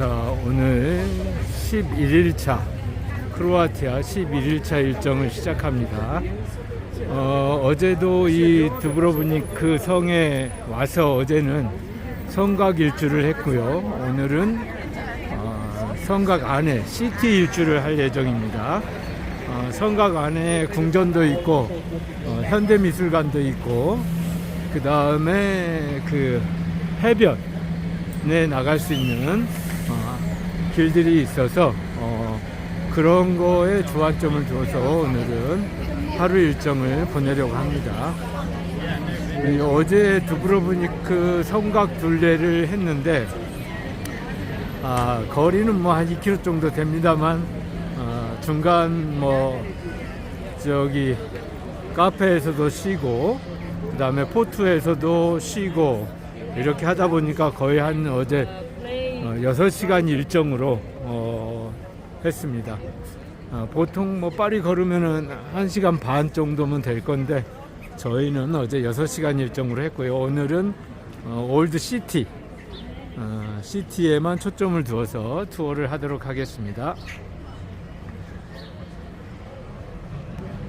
자, 오늘 11일차 크로아티아 11일차 일정을 시작합니다. 어, 어제도 이 두브로브니크 성에 와서 어제는 성곽 일주를 했고요. 오늘은 어, 성곽 안에 시티 일주를 할 예정입니다. 어, 성곽 안에 궁전도 있고 어, 현대미술관도 있고 그 다음에 그 해변에 나갈 수 있는 어, 길들이 있어서 어, 그런 거에 주안점을 둬서 오늘은 하루 일정을 보내려고 합니다. 이 어제 두브로브니크 성곽 둘레를 했는데 아, 거리는 뭐 한 2km 정도 됩니다만 어, 중간 뭐 저기 카페에서도 쉬고 그 다음에 포트에서도 쉬고 이렇게 하다 보니까 거의 한 어제 어, 6시간 일정으로 어, 했습니다. 어, 보통 뭐 파리 걸으면은 1시간 반 정도면 될 건데 저희는 어제 6시간 일정으로 했고요. 오늘은 어, 올드 시티 어, 시티에만 초점을 두어서 투어를 하도록 하겠습니다.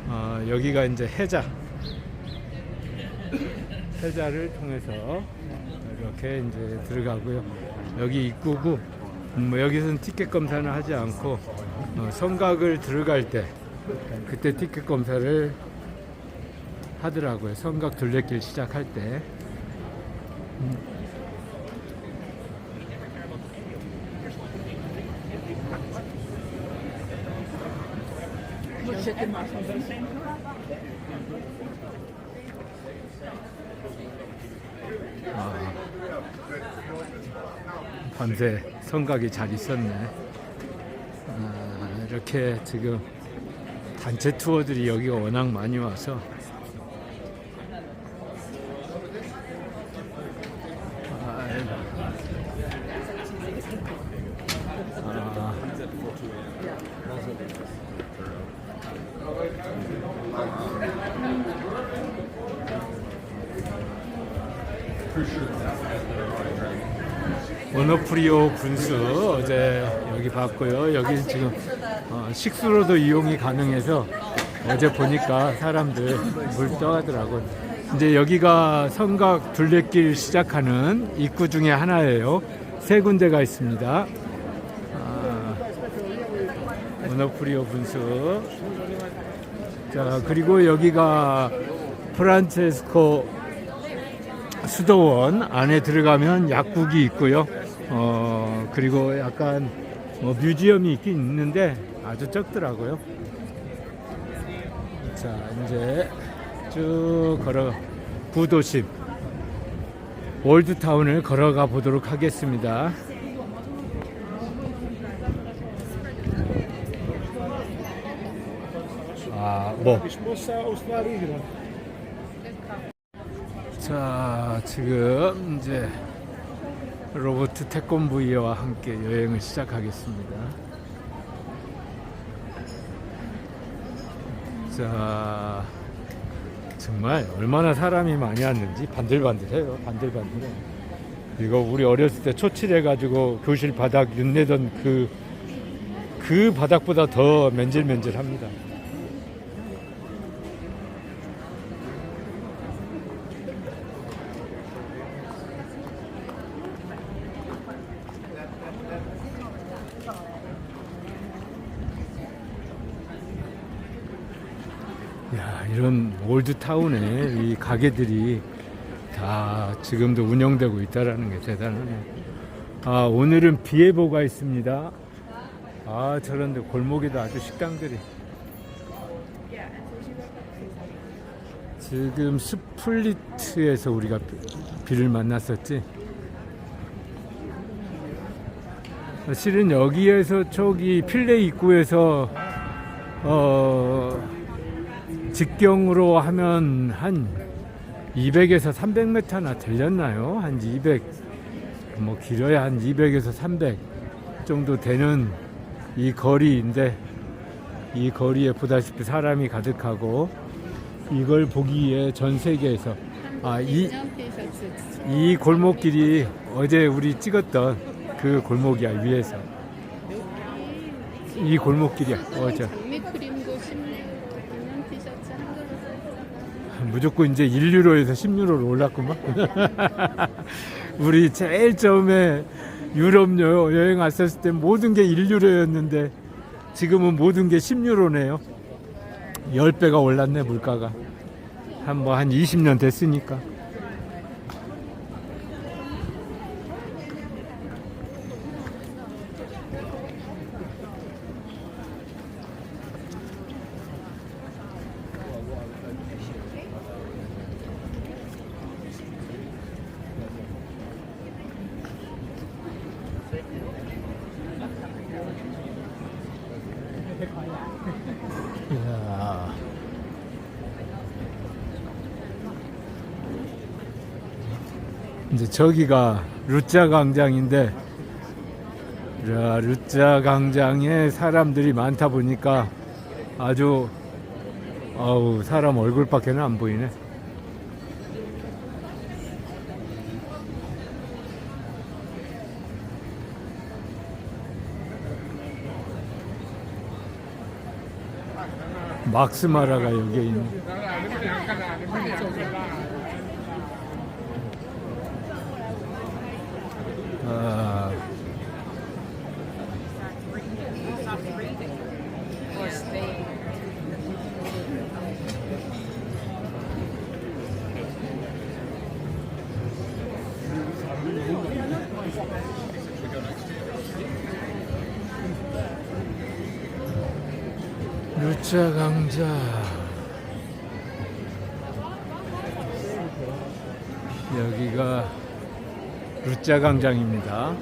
어, 여기가 이제 해자 해자를 통해서 이렇게 이제 들어가고요. 여기 입구고 음, 뭐 여기서는 티켓 검사는 하지 않고 어, 성곽을 들어갈 때 그때 티켓 검사를 하더라고요. 성곽 둘레길 시작할 때. 아, 밤새 성곽이 잘 있었네. 아, 이렇게 지금 단체 투어들이 여기가 워낙 많이 와서 아이고. 아, 오너프리오 군수 어제 여기 봤고요. 여기 지금 어, 식수로도 이용이 가능해서 어제 보니까 사람들 물 떠가더라고요. 이제 여기가 성곽 둘레길 시작하는 입구 중에 하나예요. 세 군데가 있습니다. 아, 오너프리오 군수. 자, 그리고 여기가 프란체스코 수도원 안에 들어가면 약국이 있고요. 어, 그리고 약간 뭐 뮤지엄이 있긴 있는데 아주 적더라고요. 자, 이제 쭉 걸어 구도심 월드타운을 걸어가 보도록 하겠습니다. 아, 뭐 자, 지금 이제 로버트 태권브이와 함께 여행을 시작하겠습니다. 자, 정말 얼마나 사람이 많이 왔는지 반들반들해요. 반들반들해. 이거 우리 어렸을 때 초칠해가지고 교실 바닥 윤내던 그, 그 바닥보다 더 맨질맨질합니다. 야, 이런 올드타운에 이 가게들이 다 지금도 운영되고 있다라는 게 대단하네. 아, 오늘은 비 예보가 있습니다. 아, 저런데 골목에도 아주 식당들이. 지금 스플리트에서 우리가 비- 비를 만났었지. 실은 여기에서 저기 필레 입구에서 어 직경으로 하면 한 200에서 300m나 들렸나요? 한 200, 뭐 길어야 한 200에서 300 정도 되는 이 거리인데 이 거리에 보다시피 사람이 가득하고 이걸 보기에 전 세계에서 아, 이, 이 골목길이 어제 우리 찍었던 그 골목이야 위에서 이 골목길이야 어저 장미크림도 16, 인형 티셔츠 한 그릇 무조건 이제 1유로에서 10유로로 올랐구만. 우리 제일 처음에 유럽 여- 여행 왔었을 때 모든 게 1유로였는데 지금은 모든 게 10유로네요. 10배가 올랐네, 물가가. 한 뭐한 20년 됐으니까. 이야. 이제 저기가 루짜 광장인데 자, 루짜 광장에 사람들이 많다 보니까 아주 아우 사람 얼굴밖에는 안 보이네. 막스마라가 여기에 있네. 아, 루차 강자. 루짜 광장입니다.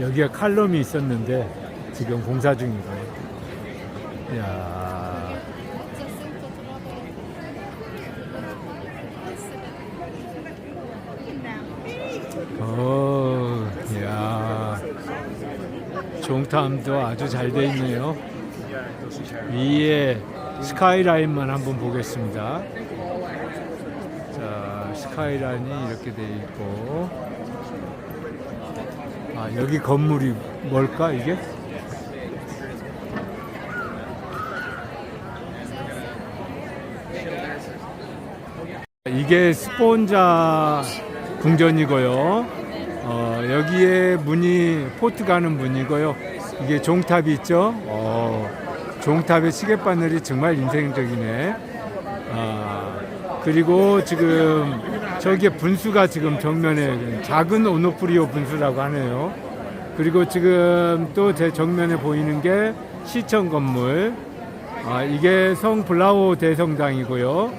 여기가 칼럼이 있었는데 지금 공사 중이고요. 야, 어, 야, 종탐도 아주 잘 돼 있네요. 위에 스카이라인만 한번 보겠습니다. 자, 스카이라인이 이렇게 돼 있고, 아, 여기 건물이 뭘까, 이게? 이게 스폰자 궁전이고요. 어, 여기에 문이 포트 가는 문이고요. 이게 종탑이 있죠. 어, 종탑의 시계바늘이 정말 인생적이네. 아, 그리고 지금 저기에 분수가 지금 정면에 작은 오노프리오 분수라고 하네요. 그리고 지금 또 제 정면에 보이는 게 시청 건물. 아, 이게 성 블라오 대성당이고요.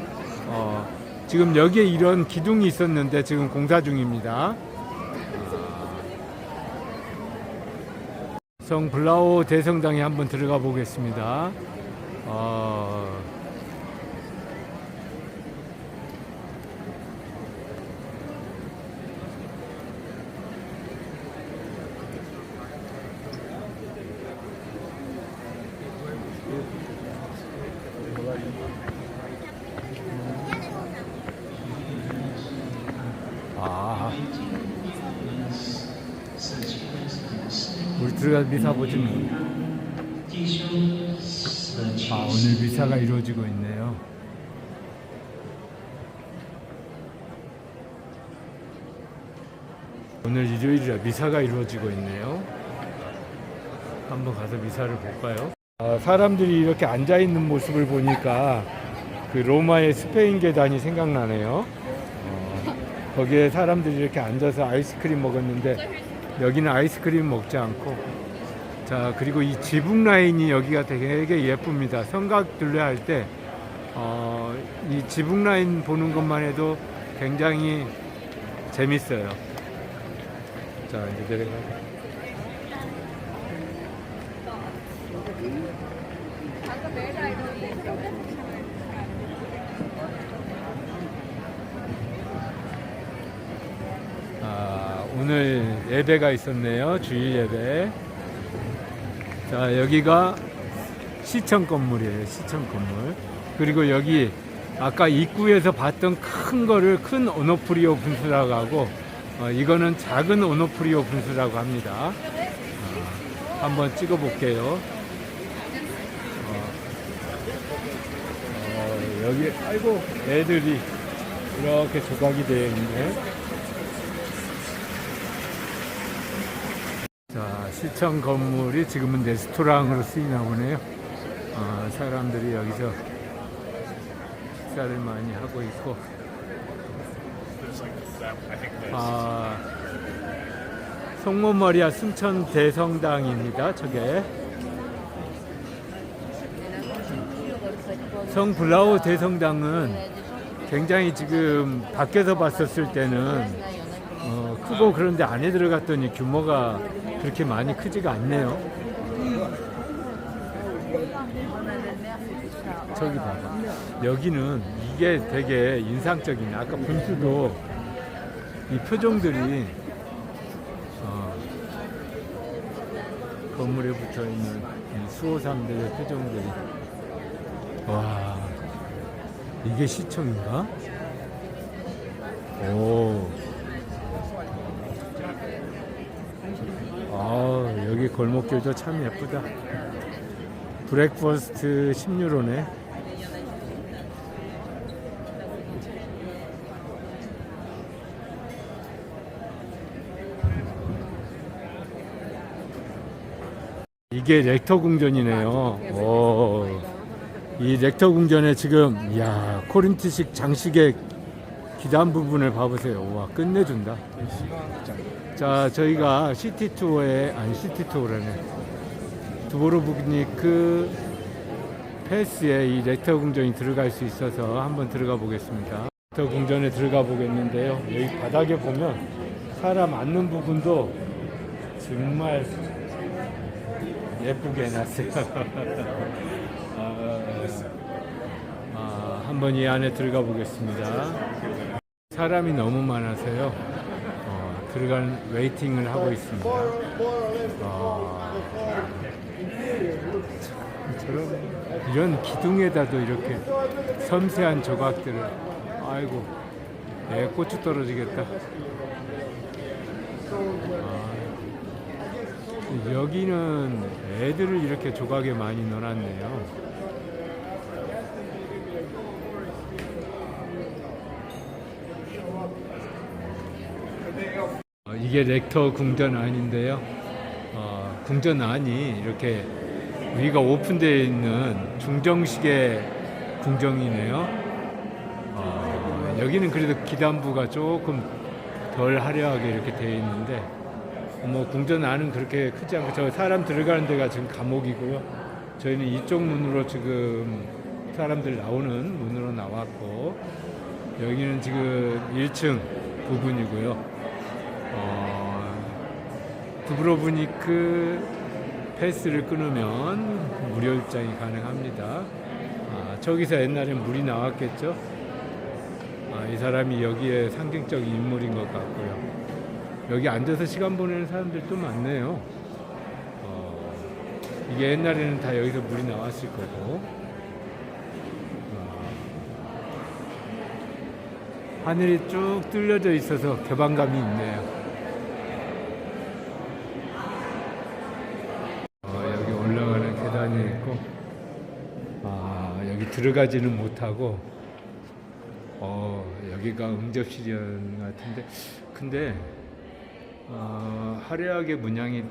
어, 지금 여기에 이런 기둥이 있었는데 지금 공사 중입니다. 성 블라오 대성당에 한번 들어가 보겠습니다. 어, 우리 들어가서 미사 보지 뭐. 아, 오늘 미사가 이루어지고 있네요. 오늘 일요일이라 미사가 이루어지고 있네요. 한번 가서 미사를 볼까요? 아, 사람들이 이렇게 앉아 있는 모습을 보니까 그 로마의 스페인 계단이 생각나네요. 어, 거기에 사람들이 이렇게 앉아서 아이스크림 먹었는데 여기는 아이스크림 먹지 않고 자 그리고 이 지붕 라인이 여기가 되게 예쁩니다. 성곽 둘레 할 때 어, 이 지붕 라인 보는 것만 해도 굉장히 재밌어요. 자 이제 내려가. 오늘 예배가 있었네요. 주일 예배. 자, 여기가 시청 건물이에요. 시청 건물. 그리고 여기 아까 입구에서 봤던 큰 거를 큰 오노프리오 분수라고 하고 어, 이거는 작은 오노프리오 분수라고 합니다. 어, 한번 찍어 볼게요. 어, 어, 여기 아이고 애들이 이렇게 조각이 되어 있네. 자, 시청 건물이 지금은 레스토랑으로 쓰이나 보네요. 어, 사람들이 여기서 식사를 많이 하고 있고. 아, 송모머리아 순천 대성당입니다. 저게. 성 블라우 대성당은 굉장히 지금 밖에서 봤었을 때는 어, 크고 그런데 안에 들어갔더니 규모가 그렇게 많이 크지가 않네요. 저기 봐봐. 여기는 이게 되게 인상적이네. 아까 분수도 이 표정들이 어, 건물에 붙어 있는 이 수호상들의 표정들이 와 이게 시청인가? 오. 아 여기 골목길도 참 예쁘다. 브렉퍼스트 10유로네. 이게 렉터 궁전이네요. 오. 이 렉터 궁전에 지금 야 코린트식 장식의 기단 부분을 봐보세요. 와 끝내준다. 자 저희가 시티 투어에 아니 시티 투어라네 두보로브니크 패스에 이 렉터 궁전이 들어갈 수 있어서 한번 들어가 보겠습니다. 렉터 궁전에 들어가 보겠는데요. 여기 바닥에 보면 사람 앉는 부분도 정말 예쁘게 해놨어요. 아, 아, 한번 이 안에 들어가 보겠습니다. 사람이 너무 많아서요. 어, 들어가는 웨이팅을 하고 있습니다. 아, 참, 저런 이런 기둥에다도 이렇게 섬세한 조각들을 아이고 내 고추 떨어지겠다. 아, 여기는 애들을 이렇게 조각에 많이 넣어놨네요. 이게 렉터 궁전 안인데요. 어, 궁전 안이 이렇게 위가 오픈되어 있는 중정식의 궁정이네요. 어, 여기는 그래도 기단부가 조금 덜 화려하게 이렇게 되어 있는데 뭐 궁전 안은 그렇게 크지 않고 저 사람 들어가는 데가 지금 감옥이고요. 저희는 이쪽 문으로 지금 사람들 나오는 문으로 나왔고 여기는 지금 1층 부분이고요. 어, 두브로브니크 패스를 끊으면 무료 입장이 가능합니다. 아, 저기서 옛날엔 물이 나왔겠죠. 아, 이 사람이 여기에 상징적인 인물인 것 같고요. 여기 앉아서 시간 보내는 사람들도 많네요. 어, 이게 옛날에는 다 여기서 물이 나왔을 거고. 어, 하늘이 쭉 뚫려져 있어서 개방감이 있네요. 어, 여기 올라가는 계단이 있고, 아, 여기 들어가지는 못하고, 어, 여기가 응접실이었는 것 같은데, 근데, 어, 화려하게 문양이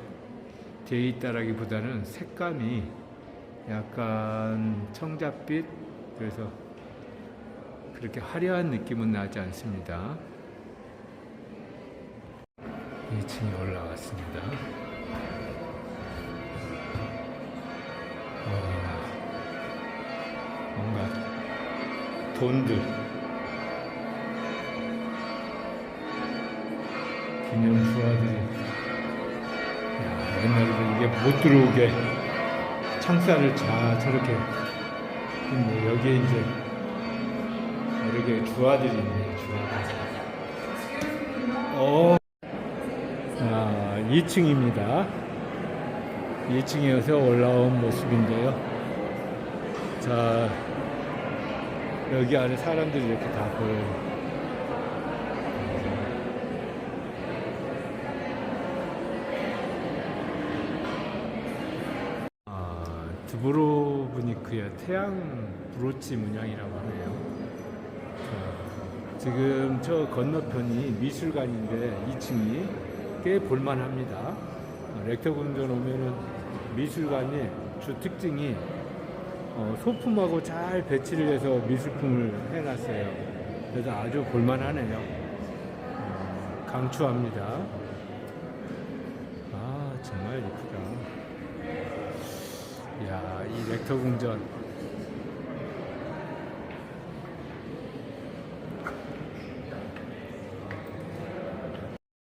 되어 있다라기보다는 색감이 약간 청자빛, 그래서 그렇게 화려한 느낌은 나지 않습니다. 2층에 올라왔습니다. 와, 뭔가 돈들 기념 야, 옛날에는 이게 못 들어오게 창살을 자 저렇게 근데 여기에 이제 개의 주화들이 있네요 주화들 어, 아, 2층입니다. 2층에서 올라온 모습인데요. 자 여기 안에 사람들이 이렇게 다 보여요. 아, 드브로브니크의 태양 브로치 문양이라고 하네요. 지금 저 건너편이 미술관인데 2층이 꽤 볼만합니다. 아, 렉터 궁전 오면은 미술관이 주 특징이 소품하고 잘 배치를 해서 미술품을 해놨어요. 그래서 아주 볼만하네요. 어, 강추합니다. 아, 정말 이쁘다. 이야, 이 렉터 궁전.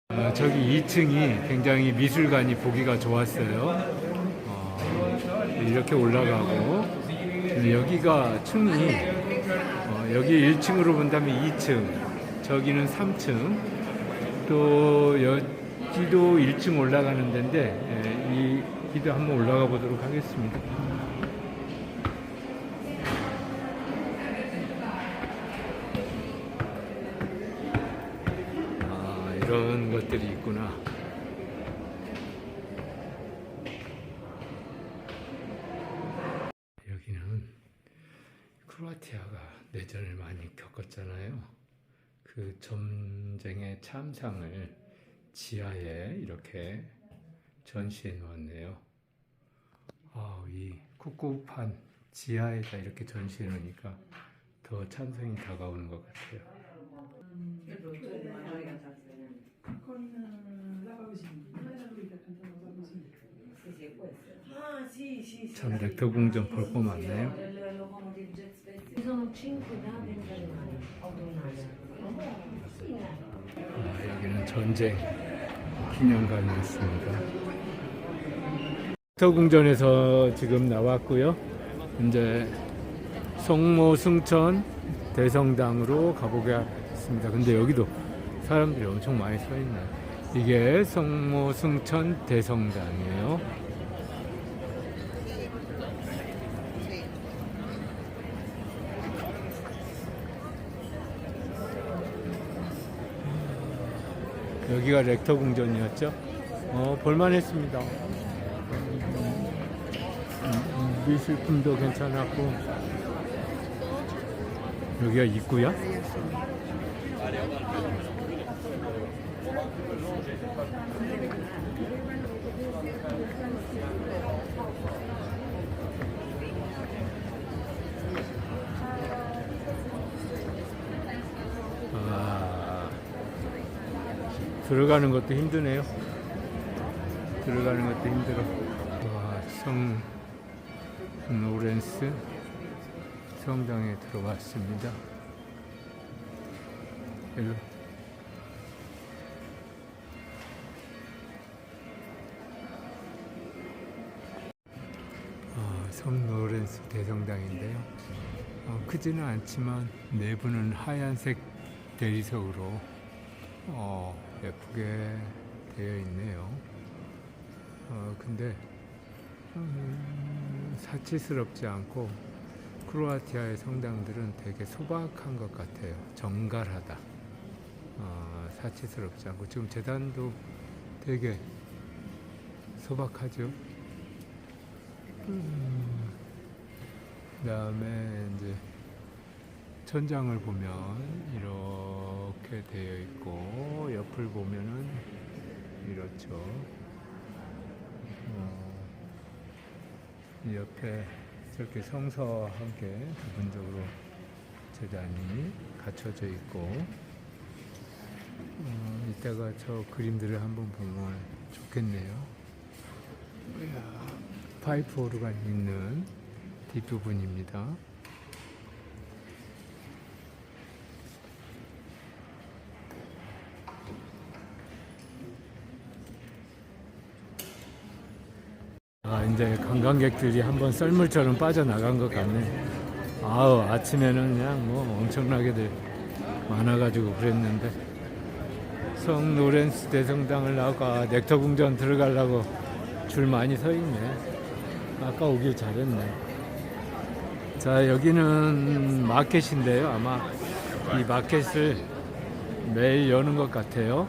아, 저기 2층이 굉장히 미술관이 보기가 좋았어요. 어, 이렇게 올라가고 근데 여기가 층이 어, 여기 1층으로 본다면 2층, 저기는 3층, 또 여기도 1층 올라가는 데인데 예, 이 기도 한번 올라가 보도록 하겠습니다. 아, 이런 것들이 있구나. 여기는 크로아티아가 내전을 많이 겪었잖아요. 그 참상을 지하에 이렇게 전시해 놓았네요. 아, 이 꿉꿉한 지하에다 이렇게 전시해 놓으니까 더 참상이 다가오는 것 같아요. Ah. 참 렉터 궁전 볼거 많네요. 아, 여기는 전쟁 기념관이었습니다. 렉터궁전에서 지금 나왔고요. 이제 성모 승천 대성당으로 가보겠습니다. 근데 여기도 사람들이 엄청 많이 서 있네요. 이게 성모 승천 대성당이에요. 여기가 렉터 궁전이었죠. 어, 볼만했습니다. 음, 음, 미술품도 괜찮았고 여기가 입구야? 들어가는 것도 힘드네요. 들어가는 것도 힘들어. 와, 성 로렌스 성당에 들어왔습니다. 일로. 아, 성 로렌스 대성당인데요. 어, 크지는 않지만 내부는 하얀색 대리석으로 어, 예쁘게 되어 있네요. 어, 근데 음, 사치스럽지 않고 크로아티아의 성당들은 되게 소박한 것 같아요. 정갈하다. 어, 사치스럽지 않고 지금 재단도 되게 소박하죠. 음, 그다음에 이제 천장을 보면 이 렇게 되어 있고 옆을 보면은 이렇죠. 어, 이 옆에 저렇게 성서와 함께 부분적으로 재단이 갖춰져 있고 어, 이따가 저 그림들을 한번 보면 좋겠네요. 파이프 오르가 있는 뒷부분입니다. 아, 이제 관광객들이 한번 썰물처럼 빠져나간 것 같네. 아우, 아침에는 그냥 뭐 엄청나게들 많아가지고 그랬는데. 성 노렌스 대성당을 나오고, 아, 넥터 궁전 들어가려고 줄 많이 서 있네. 아까 오길 잘했네. 자, 여기는 마켓인데요. 아마 이 마켓을 매일 여는 것 같아요.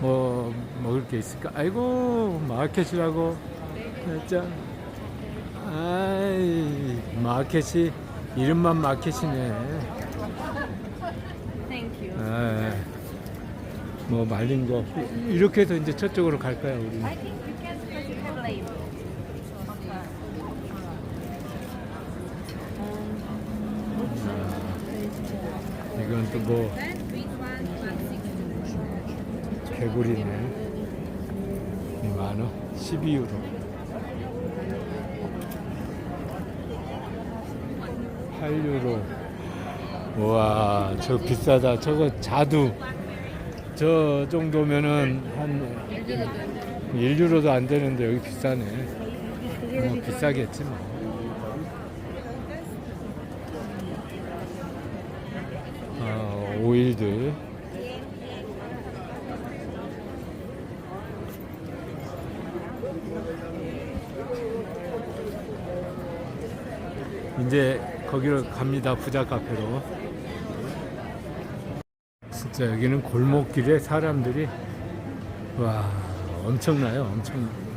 뭐 먹을 게 있을까? 아이고 마켓이라고 진짜 아이 마켓이 이름만 마켓이네. Thank you. 아, 뭐 말린 거 이렇게 해서 이제 저쪽으로 갈까요 우리? I think you can because you have label. 이건 또 뭐 개구리네. 이 만원 12유로. 8유로. 우와, 저 비싸다. 저거 자두. 저 정도면은 한 1유로도 안 되는데 여기 비싸네. 뭐 비싸겠지 뭐. 아, 오일들. 이제 거기로 갑니다. 부자 카페로. 진짜 여기는 골목길에 사람들이 와 엄청나요. 엄청.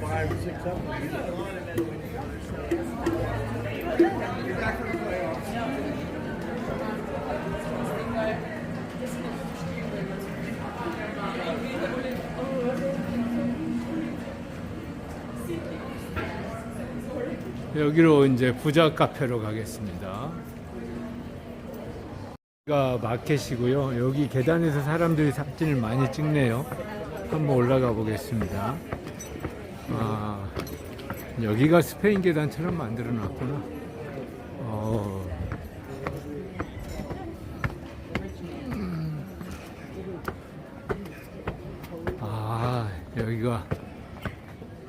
Five six of them. You're back for the playoffs. 여기로 이제 부자 카페로 가겠습니다. 여기가 마켓이고요. 여기 계단에서 사람들이 사진을 많이 찍네요. 한번 올라가 보겠습니다. 아, 여기가 스페인 계단처럼 만들어 놨구나. 어. 아, 여기가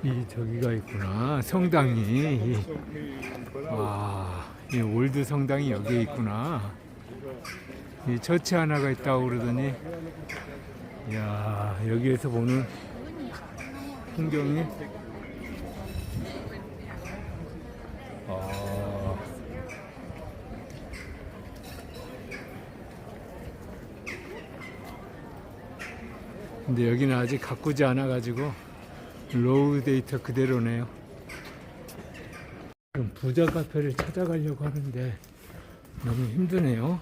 이 저기가 있구나. 성당이. 이- 와, 이 올드 성당이 여기에 있구나. 이 처치 하나가 있다고 그러더니, 야 여기에서 보는 풍경이. 아, 근데 여기는 아직 가꾸지 않아 가지고 로우 데이터 그대로네요. 부자 카페를 찾아가려고 하는데 너무 힘드네요.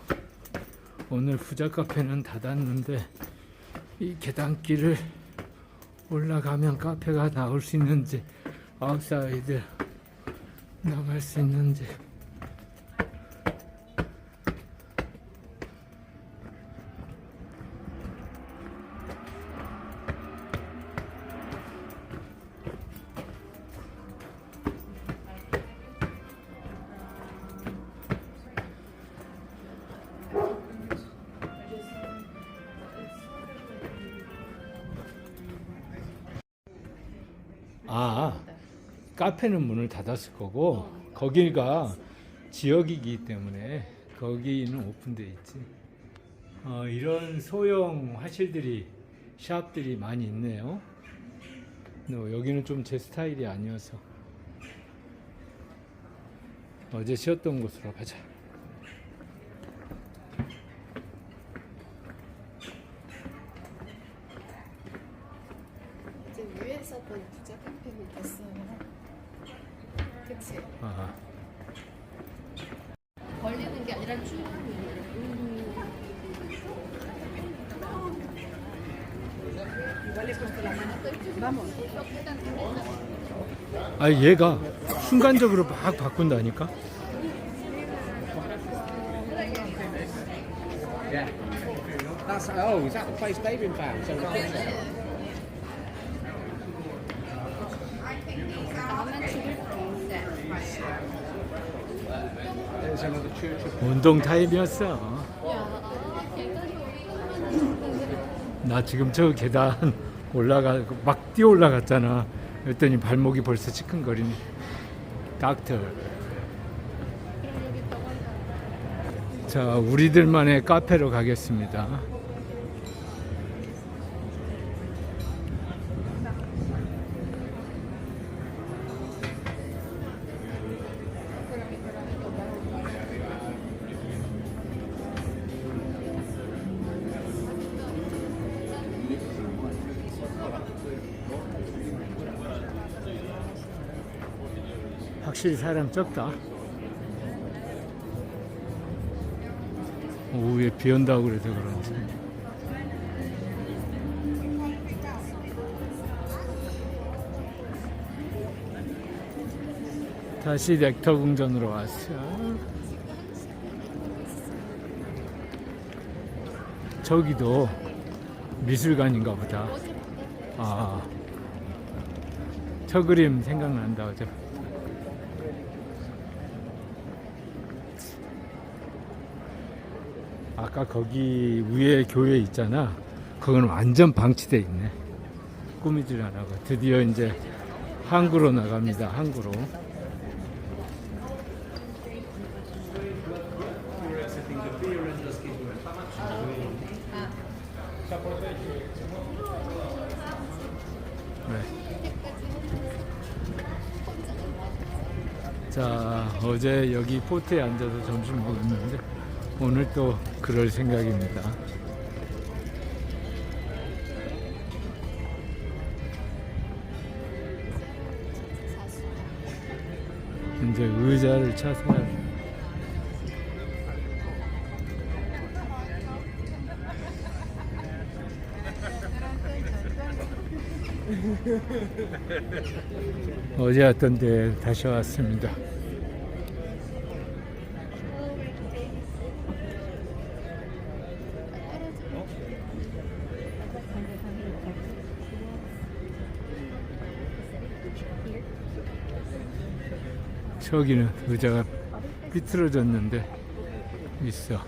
오늘 부자 카페는 닫았는데 이 계단길을 올라가면 카페가 나올 수 있는지 아웃사이드 나갈 수 있는지 카페는 문을 닫았을 거고 거기가 지역이기 때문에 거기는 오픈돼 있지. 어, 이런 소형 화실들이 샵들이 많이 있네요. 근데 여기는 좀 제 스타일이 아니어서 어제 쉬었던 곳으로 가자. 이제 위에서 본 부자 카페는 됐어요. 그치? 아, 걸리는 게 아 얘가 순간적으로 막 바꾼다니까. That's oh, is that the place they've been found? So the picture. 나만 죽을 때. There's another church. of- 운동 타임이었어. 나 지금 저 계단 올라가 막 뛰어 올라갔잖아. 그랬더니 발목이 벌써 시큰거리네. 닥터. 자, 우리들만의 카페로 가겠습니다. 확실히 사람 적다. 오후에 비 온다고 그래서 그런지. 다시 넥터 궁전으로 왔어. 저기도 미술관인가 보다. 아, 저 그림 생각난다, 어제. 아까 거기 위에 교회 있잖아. 그건 완전 방치돼 있네. 꾸미질 안 하고 드디어 이제 항구로 나갑니다. 항구로. 네. 자, 어제 여기 포트에 앉아서 점심 먹었는데 오늘 또 그럴 생각입니다. 이제 의자를 찾아야 어제 왔던 데 다시 왔습니다. 저기는 의자가 삐뚤어졌는데 있어.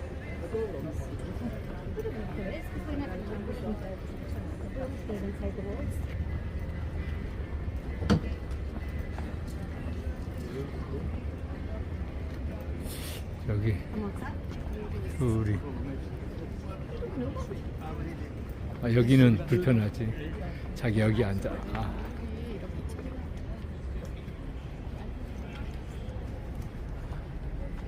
여기 우리 아, 여기는 불편하지. 자기 여기 앉아. 아.